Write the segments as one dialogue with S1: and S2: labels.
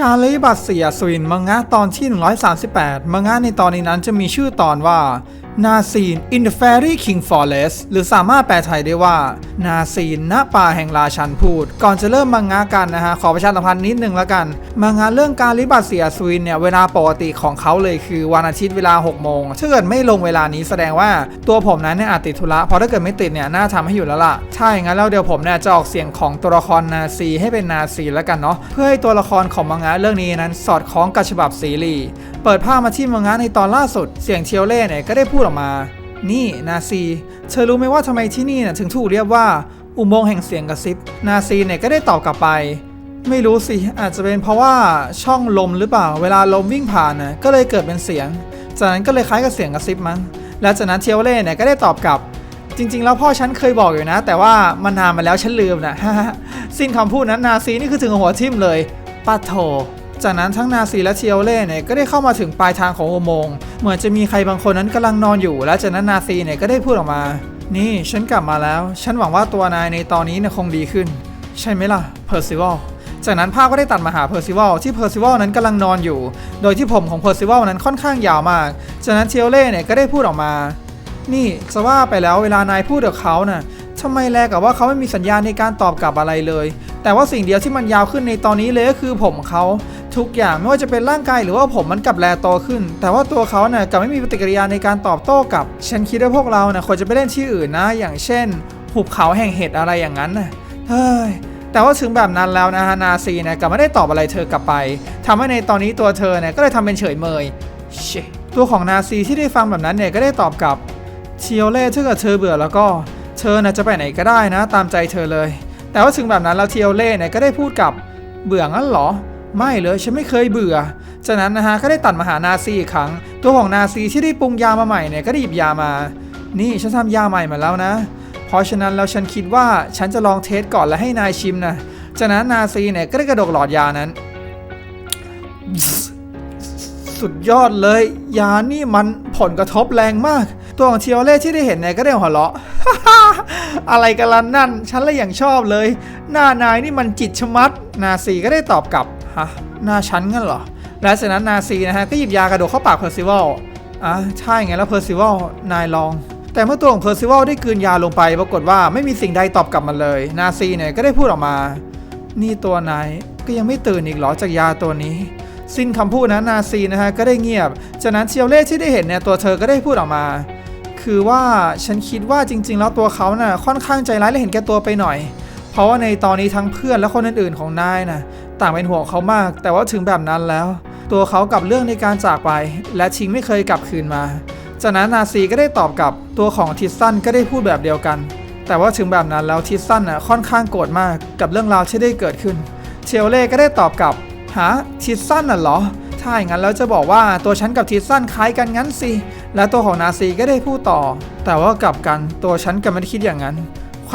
S1: การเลยบัตเสียสุินมังงะตอนที่ 138 มังงะในตอนนี้นั้นจะมีชื่อตอนว่า นาซีน in the fairy king forest หรือสามารถแปลไทยได้ว่า นาซีนณป่าแห่งราชันพูด ก่อนจะเริ่มมังงะกันนะฮะ ขอประชาสัมพันธ์นิดนึงแล้วกัน มังงะเรื่องการลิบัตเสียสวินเนี่ย เวลาปกติของเขาเลยคือวันอาทิตย์เวลา 6 โมงถ้าเกิดไม่ลงเวลานี้แสดงว่าตัวผมนั้นเนี่ยอาจติดธุระเพราะถ้าเกิดไม่ติดเนี่ยน่าทำให้อยู่แล้วล่ะใช่งั้นแล้วเดี๋ยวผมเนี่ยจะออกเสียงของตัวละครนาซีให้เป็นนาซีแล้วกันเนาะเพื่อให้ตัวละครของมังงะเรื่องนี้นั้น สอดคล้องกับฉบับซีรีส์เปิดภาพมาที่มังงะในตอนล่าสุดเสียงเทียวเล่เนี่ยก็ได้พูดออกมา นี่นาซี เธอรู้ไหมว่าทำไมที่นี่นะถึงถูกเรียกว่า อุโมงค์แห่งเสียงกระซิบ นาซีเนี่ยก็ได้ตอบกลับไป ไม่รู้สิ อาจจะเป็นเพราะว่าช่องลมหรือเปล่า เวลาลมวิ่งผ่านนะก็เลยเกิดเป็นเสียง จากนั้นก็เลยคล้ายกับเสียงกระซิบมั้ง และจากนั้นเทียวเล่เนี่ยก็ได้ตอบกลับ จริง ๆ แล้วพ่อฉันเคยบอกอยู่นะ แต่ว่ามันนานมาแล้วฉันลืมนะ สิ้นคำพูดนั้นนาซีนี่คือถึงหัวทิ่มเลยปาโถ จากนั้นทั้งนาซีและเทียวเล่เนี่ยก็ได้เข้ามาถึงปลายทางของอุโมงค์เหมือนจะมีใครบางคนนั้นกำลังนอนอยู่ และจากนั้นนาซีเนี่ยก็ได้พูดออกมา นี่ฉันกลับมาแล้ว ฉันหวังว่าตัวนายในตอนนี้เนี่ยคงดีขึ้น ใช่ไหมล่ะเพอร์ซิวัลจากนั้นภาพก็ได้ตัดมาหาเพอร์ซิวัลที่เพอร์ซิวัลนั้นกำลังนอนอยู่ โดยที่ผมของเพอร์ซิวัลนั้นค่อนข้างยาวมาก จากนั้นเทียวเล่เนี่ยก็ได้พูดออกมา นี่จะว่าไปแล้วเวลานายพูดกับเขาน่ะทำไมแลกับว่าเขาไม่มีสัญญาณในการตอบกลับอะไรเลย แต่ว่าสิ่งเดียวที่มันยาวขึ้นในตอนนี้เลยก็คือผมเขา ทุกอย่างไม่ว่าจะเป็นร่างกายหรือว่าผมมันกลับแลโตขึ้น แต่ว่าตัวเขาน่ะกลับไม่มีปฏิกิริยาในการตอบโต้กับ ฉันคิดว่าพวกเราน่ะควรจะไปเล่นที่อื่นนะ อย่างเช่นหุบเขาแห่งเห็ดอะไรอย่างนั้นน่ะเฮ้ยแต่ว่าถึงแบบนั้นแล้วนะฮะนาซีเนี่ยกลับไม่ได้ตอบอะไรเธอกลับไปทำให้ในตอนนี้ตัวเธอเนี่ยก็เลยทำเป็นเฉยเมยเชตัวของนาซีที่ได้ฟังแบบนั้นเนี่ยก็ได้ตอบกลับเชียวเล่ถ้าเกิดเธอเบื่อแล้วก็ เธอน่ะจะไปไหนก็ได้นะ ตามใจเธอเลย แต่ว่าถึงแบบนั้นแล้วเทียวเล่เนี่ยก็ได้พูดกับเบื่องั้นเหรอ ไม่เลยฉันไม่เคยเบื่อ จากนั้นนะฮะก็ได้ตัดมาหานาซีอีกครั้ง ตัวของนาซีที่ได้ปรุงยามาใหม่เนี่ยก็ได้หยิบยามา นี่ฉันทำยาใหม่มาแล้วนะ เพราะฉะนั้นแล้วฉันคิดว่าฉันจะลองเทสก่อนแล้วให้นายชิมนะจากนั้นนาซีเนี่ยก็ได้กระดกหลอดยานั้น สุดยอดเลย ยานี่มันผลกระทบแรงมาก ตัวของเทียวเล่ที่ได้เห็นเนี่ยก็ได้หัวเราะอะไรกันล่ะนั่น ฉันเลยอย่างชอบเลย หน้านายนี่มันจิตชมัด นาซีก็ได้ตอบกลับ ฮะหน้าฉันงั้นเหรอ และจากนั้นนาซีนะฮะก็หยิบยากระโดดเข้าปากเพอร์ซิวัลอะใช่ไงแล้วเพอร์ซิวัลนายลอง แต่เมื่อตัวของเพอร์ซิวัลได้กลืนยาลงไป ปรากฏว่าไม่มีสิ่งใดตอบกลับมาเลย นาซีเนี่ยก็ได้พูดออกมา นี่ตัวนายก็ยังไม่ตื่นอีกเหรอจากยาตัวนี้ สิ้นคำพูดนะนาซีนะฮะก็ได้เงียบ จากนั้นเชียวเล่ที่ได้เห็นเนี่ยตัวเธอก็ได้พูดออกมา คือว่าฉันคิดว่าจริง ๆ แล้วตัวเขาน่ะค่อนข้างใจร้ายและเห็นแก่ตัวไปหน่อย เพราะว่าในตอนนี้ทั้งเพื่อนและคนอื่นๆของนายน่ะต่างเป็นห่วงเขามาก แต่ว่าถึงแบบนั้นแล้ว ตัวเขากับเรื่องในการจากไป และชิงไม่เคยกลับคืนมา จากนั้นนาซีก็ได้ตอบกลับตัวของทิสซันก็ได้พูดแบบเดียวกัน แต่ว่าถึงแบบนั้นแล้วทิสซันน่ะค่อนข้างโกรธมากกับเรื่องราวที่ได้เกิดขึ้น เชลเล่ก็ได้ตอบกลับฮะทิสซันน่ะเหรอถ้าอย่างนั้นแล้วจะบอกว่าตัวฉันกับทิสซันคล้ายกันงั้นสิและตัวของนาซีก็ได้พูดต่อ แต่ว่ากลับกันตัวฉันกลับไม่ได้คิดอย่างนั้น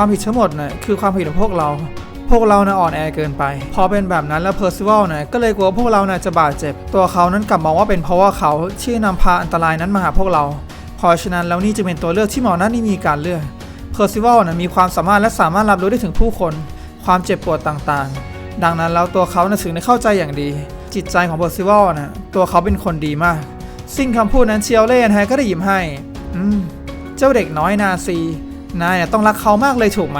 S1: ความผิดทั้งหมดน่ะคือความผิดของพวกเรา พวกเราน่ะอ่อนแอเกินไป พอเป็นแบบนั้นแล้วเพอร์ซิวัลน่ะก็เลยกลัวว่าพวกเราน่ะจะบาดเจ็บ ตัวเขานั้นกลับมองว่าเป็นเพราะว่าเขาที่นำพาอันตรายนั้นมาหาพวกเรา เพราะฉะนั้นแล้วนี่จะเป็นตัวเลือกที่หมอนั้นนี่มีการเลือก เพอร์ซิวัลนะมีความสามารถและสามารถรับรู้ได้ถึงผู้คน ความเจ็บปวดต่างๆ ดังนั้นแล้วตัวเขานะถึงได้เข้าใจอย่างดี จิตใจของเพอร์ซิวัลนะตัวเขาเป็นคนดีมากสิ้นคำพูดนั้นเชียวเล่นฮะก็ได้ยิ้มให้ อืม เจ้าเด็กน้อยนาซี นายน่ะต้องรักเขามากเลยถูกไหม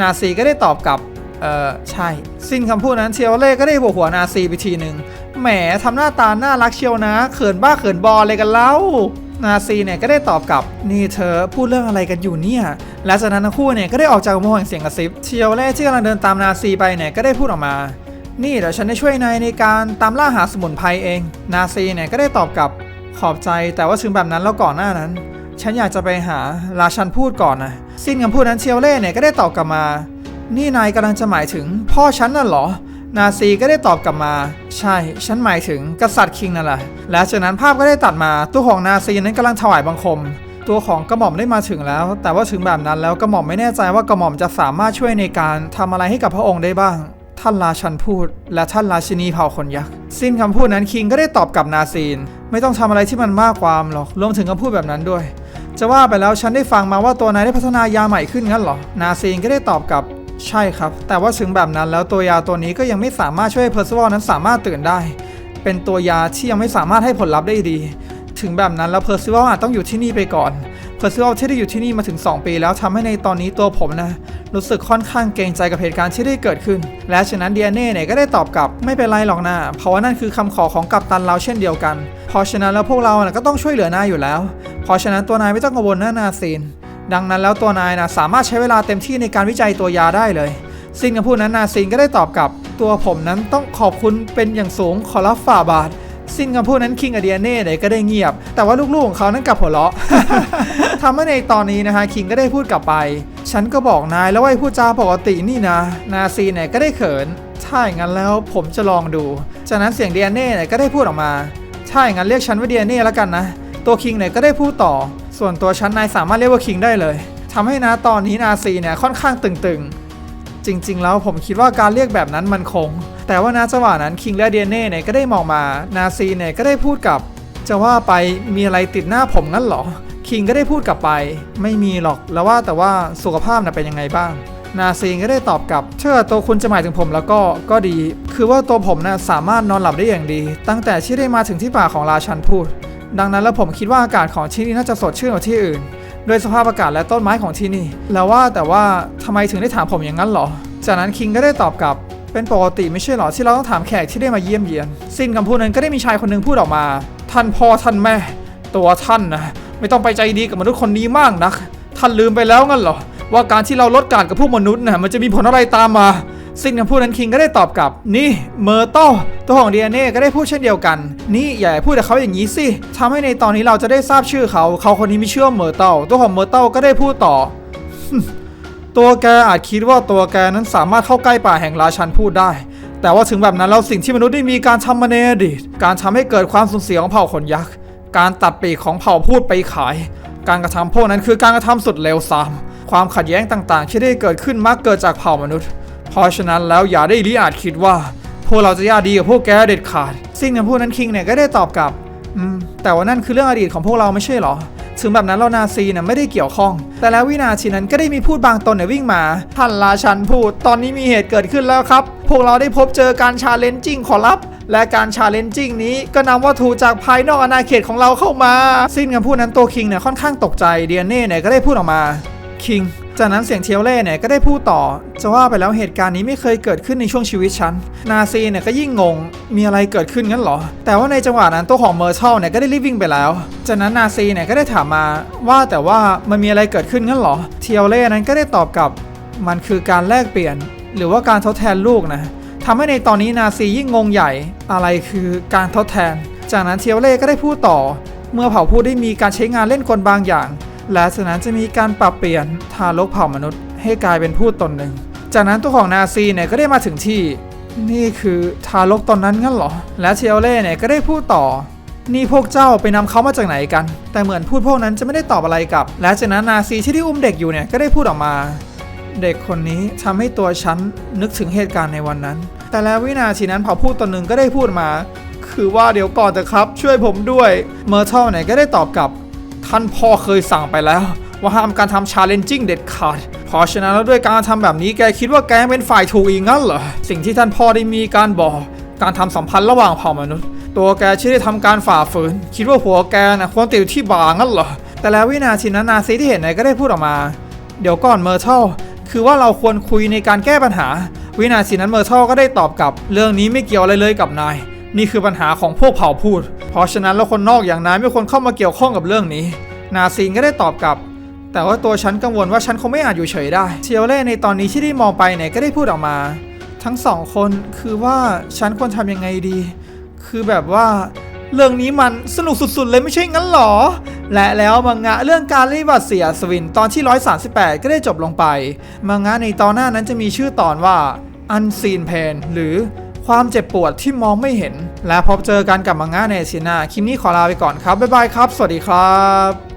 S1: นาซีก็ได้ตอบกลับ เออใช่ สิ้นคำพูดนั้นเชียวเล่ก็ได้โบกหัวนาซีไปทีหนึ่งแหมทำหน้าตาน่ารักเชียวนะ เขินบ้าเขินบอเลยกันเล่านาซีเนี่ยก็ได้ตอบกลับนี่เธอพูดเรื่องอะไรกันอยู่เนี่ย และจากนั้นทั้งคู่เนี่ยก็ได้ออกจากอุโมงแห่งเสียงกระซิบ เชียวเล่ที่กำลังเดินตามนาซีไปเนี่ยก็ได้พูดออกมา นี่เดี๋ยวฉันได้ช่วยนายในการตามล่าหาสมุนไพรเอง นาซีเนี่ยก็ได้ตอบกลับขอบใจแต่ว่าถึงแบบนั้นแล้วก่อนหน้านั้น ฉันอยากจะไปหาราชันพูดก่อนนะ สิ้นคำพูดนั้นเชียวเล่เนี่ยก็ได้ตอบกลับมา นี่นายกำลังจะหมายถึงพ่อฉันน่ะเหรอ นาซีก็ได้ตอบกลับมา ใช่ ฉันหมายถึงกษัตริย์คิงนั่นแหละ และจากนั้นภาพก็ได้ตัดมาตัวของนาซีนั้นกำลังถวายบังคม ตัวของกระหม่อมได้มาถึงแล้ว แต่ว่าถึงแบบนั้นแล้วกระหม่อมไม่แน่ใจว่ากระหม่อมจะสามารถช่วยในการทำอะไรให้กับพระองค์ได้บ้างท่านราชันพูด และท่านราชินีเผ่าคนยักษ์สิ้นคำพูดนั้นคิงก็ได้ตอบกลับนาซีน ไม่ต้องทำอะไรที่มันมากความหรอกรวมถึงคำพูดแบบนั้นด้วย จะว่าไปแล้วฉันได้ฟังมาว่าตัวนายได้พัฒนายาใหม่ขึ้นงั้นเหรอ นาซีนก็ได้ตอบกลับใช่ครับ แต่ว่าถึงแบบนั้นแล้วตัวยาตัวนี้ก็ยังไม่สามารถช่วยให้เพอร์ซิวอลนั้นสามารถตื่นได้ เป็นตัวยาที่ยังไม่สามารถให้ผลลัพธ์ได้ดี ถึงแบบนั้นแล้วเพอร์ซิวอลอาจต้องอยู่ที่นี่ไปก่อนเพอร์ซิวอลที่ได้อยู่ที่นี่มาถึง 2 ปีแล้วทำให้ในตอนนี้ตัวผมนะ รู้สึกค่อนข้างเกรงใจกับเหตุการณ์ที่ได้เกิดขึ้น และฉะนั้น DNA เน่เนี่ยก็ได้ตอบกลับไม่เป็นไรหรอกนะเพราะว่านั่นคือคำขอของกัปตันเราเช่นเดียวกัน เพราะฉะนั้นแล้วพวกเรานะก็ต้องช่วยเหลือนายอยู่แล้ว เพราะฉะนั้นตัวนายไม่ต้องกังวลนะนาซีน ดังนั้นแล้วตัวนายนะสามารถใช้เวลาเต็มที่ในการวิจัยตัวยาได้เลยซินกับพูดนั้นนาซีนก็ได้ตอบกลับ ตัวผมนั้นต้องขอบคุณเป็นอย่างสูงขอรับฝ่าบาท ซินกับพูดนั้นคิงกับเดียเน่เนี่ยก็ได้เงียบ แต่ว่าลูกๆของเขานั้นกลับหัวเราะทำให้ในตอนนี้นะฮะคิงก็ได้พูดกลับไป ฉันก็บอกนายแล้วว่าพูดจาปกตินี่นะ นาซีเนี่ยก็ได้เขินถ้าอย่างนั้นแล้วผมจะลองดู จากนั้นเสียงเดียเน่เนี่ยก็ได้พูดออกมาถ้าอย่างนั้นเรียกฉันว่าเดียเน่แล้วกันนะ ตัวคิงเนี่ยก็ได้พูดต่อ ส่วนตัวฉันนายสามารถเรียกว่าคิงได้เลยทำให้นะตอนนี้นาซีเนี่ยค่อนข้างตึงๆ จริง ๆ แล้วผมคิดว่าการเรียกแบบนั้นมันคง แต่ว่าณจังหวะนั้นคิงและเดียเน่เนี่ยก็ได้มองมานาซีเนี่ยก็ได้พูดกับจะว่าไปมีอะไรติดหน้าผมงั้นหรอ คิงก็ได้พูดกลับไป ไม่มีหรอกแล้วว่าแต่ว่าสุขภาพน่ะเป็นยังไงบ้าง นาซีก็ได้ตอบกลับ เชื่อตัวคุณจะหมายถึงผมแล้วก็ก็ดี คือว่าตัวผมน่ะสามารถนอนหลับได้อย่างดี ตั้งแต่ที่ได้มาถึงที่ป่าของราชันพูด ดังนั้นแล้วผมคิดว่าอากาศของที่นี่น่าจะสดชื่นกว่าที่อื่น โดยสภาพอากาศและต้นไม้ของที่นี่ แล้วว่าแต่ว่าทำไมถึงได้ถามผมอย่างนั้นเหรอ จากนั้นคิงก็ได้ตอบกลับ เป็นปกติไม่ใช่เหรอที่เราต้องถามแขกที่ได้มาเยี่ยมเยียน สิ้นคำพูดนั้นก็ได้มีชายคนหนึ่งพูดออกมา ท่านพ่อท่านแม่ ตัวท่านนะไม่ต้องไปใจดีกับมนุษย์คนนี้มากนัก ท่านลืมไปแล้วงั้นเหรอว่าการที่เราลดการกับพวกมนุษย์นะมันจะมีผลอะไรตามมา สิ้นคำพูดนั้นคิงก็ได้ตอบกลับ นี่เมอร์โตตัวของ DNA ก็ได้พูดเช่นเดียวกัน นี่อย่าพูดกับเขาอย่างนี้สิทำให้ในตอนนี้เราจะได้ทราบชื่อเขา เขาคนนี้มีชื่อเมอร์โตตัวของเมอร์โตก็ได้พูดต่อ ตัวแกอาจคิดว่าตัวแกนั้นสามารถเข้าใกล้ป่าแห่งราชันพูดได้ แต่ว่าถึงแบบนั้นแล้วสิ่งที่มนุษย์ได้มีการทำมาในอดีตการทำให้เกิดความสูญเสียของเผ่าขนยักษ์การตัดปีกของเผ่าพูดไปขาย การกระทำพวกนั้นคือการกระทำสุดเลวทรามความขัดแย้งต่างๆ ที่ได้เกิดขึ้นมักเกิดจากเผ่ามนุษย์ เพราะฉะนั้นแล้วอย่าได้ลิอาจคิดว่า พวกเราจะญาติดีกับพวกแกเด็ดขาดสิ่งนั้นพวกนั้นคิงเนี่ยก็ได้ตอบกลับอืมแต่ว่านั่นคือเรื่องอดีตของพวกเราไม่ใช่เหรอถึงแบบนั้นเรานาซีเนี่ยไม่ได้เกี่ยวข้อง แต่แล้ววินาทีนั้นก็ได้มีพูดบางตนเนี่ยวิ่งมาท่านราชันพูด ตอนนี้มีเหตุเกิดขึ้นแล้วครับ พวกเราได้พบเจอการชาเลนจิ้งขอรับ และการชาเลนจิ้งนี้ก็นำวัตถุจากภายนอกอาณาเขตของเราเข้ามา สิ้นคำพูดนั้นตัวคิงเนี่ยค่อนข้างตกใจเดียเน่เนี่ยก็ได้พูดออกมาคิง จากนั้นเสียงเทียวเล่เนี่ยก็ได้พูดต่อ จะว่าไปแล้วเหตุการณ์นี้ไม่เคยเกิดขึ้นในช่วงชีวิตฉัน นาซีเนี่ยก็ยิ่งงง มีอะไรเกิดขึ้นงั้นเหรอ แต่ว่าในจังหวะนั้นตัวของเมอร์ชัลเนี่ยก็ได้รีบวิ่งไปแล้ว จากนั้นนาซีเนี่ยก็ได้ถามมาว่าแต่ว่ามันมีอะไรเกิดขึ้นงั้นเหรอ เทียวเล่นั้นก็ได้ตอบกลับ มันคือการแลกเปลี่ยน หรือว่าการทดแทนลูกนะทำให้ในตอนนี้นาซียิ่งงงใหญ่ อะไรคือการทดแทน จากนั้นเทียวเล่ก็ได้พูดต่อ เมื่อเผ่าผู้ได้มีการใช้งานเล่นกลบางอย่าง และจากนั้นจะมีการปรับเปลี่ยนทารกเผ่ามนุษย์ ให้กลายเป็นผู้ตนหนึ่ง จากนั้นตัวของนาซีเนี่ยก็ได้มาถึงที่ นี่คือทารกตนนั้นงั้นเหรอ และเทียวเล่เนี่ยก็ได้พูดต่อ นี่พวกเจ้าไปนำเขามาจากไหนกัน แต่เหมือนพูดพวกนั้นจะไม่ได้ตอบอะไรกลับ และจากนั้นนาซีที่ได้อุ้มเด็กอยู่เนี่ยก็ได้พูดออกมา เด็กคนนี้ทำให้ตัวฉันนึกถึงเหตุการณ์ในวันนั้น แต่แล้ววินาทีนั้นเผ่าพูดตนหนึ่งก็ได้พูดมา คือว่าเดี๋ยวก่อนเถอะครับ ช่วยผมด้วย เมอร์ทัลเนี่ยก็ได้ตอบกลับ ท่านพ่อเคยสั่งไปแล้ว ว่าห้ามการทำชาเลนจิ้งเด็ดขาดเพราะฉะนั้นแล้วด้วยการทำแบบนี้แกคิดว่าแกเป็นฝ่ายถูกอีกงั้นเหรอ สิ่งที่ท่านพ่อได้มีการบอก การทำสัมพันธ์ระหว่างเผ่ามนุษย์ ตัวแกที่ได้ทำการฝ่าฝืน คิดว่าหัวแกนะควรติดอยู่ที่บ่างั้นเหรอ แต่แล้ววินาทีนั้นนาซีที่เห็นเนี่ยก็ได้พูดออกมา เดี๋ยวก่อนเมอร์ทัลคือว่าเราควรคุยในการแก้ปัญหา วินาทีนั้นเมอร์ทัลก็ได้ตอบกลับ เรื่องนี้ไม่เกี่ยวอะไรเลยกับนาย นี่คือปัญหาของพวกเผ่าพูด เพราะฉะนั้นแล้วคนนอกอย่างนายไม่ควรเข้ามาเกี่ยวข้องกับเรื่องนี้ นาซีนก็ได้ตอบกลับ แต่ว่าตัวฉันกังวลว่าฉันคงไม่อาจอยู่เฉยได้เทียวเล่ในตอนนี้ที่ได้มองไปเนี่ยก็ได้พูดออกมา ทั้งสองคนคือว่าฉันควรทำยังไงดี คือแบบว่าเรื่องนี้มันสนุกสุดๆ เลยไม่ใช่งั้นหรอ และแล้วมังงะเรื่องการรีบัตเสียสวินตอนที่ 138 ก็ได้จบลงไป มังงะในตอนหน้านั้นจะมีชื่อตอนว่า Unseen Pain หรือ ความเจ็บปวดที่มองไม่เห็น และพบเจอกันกับมังงะในซีนาคลิปนี้ขอลาไปก่อนครับบ๊ายบายครับ สวัสดีครับ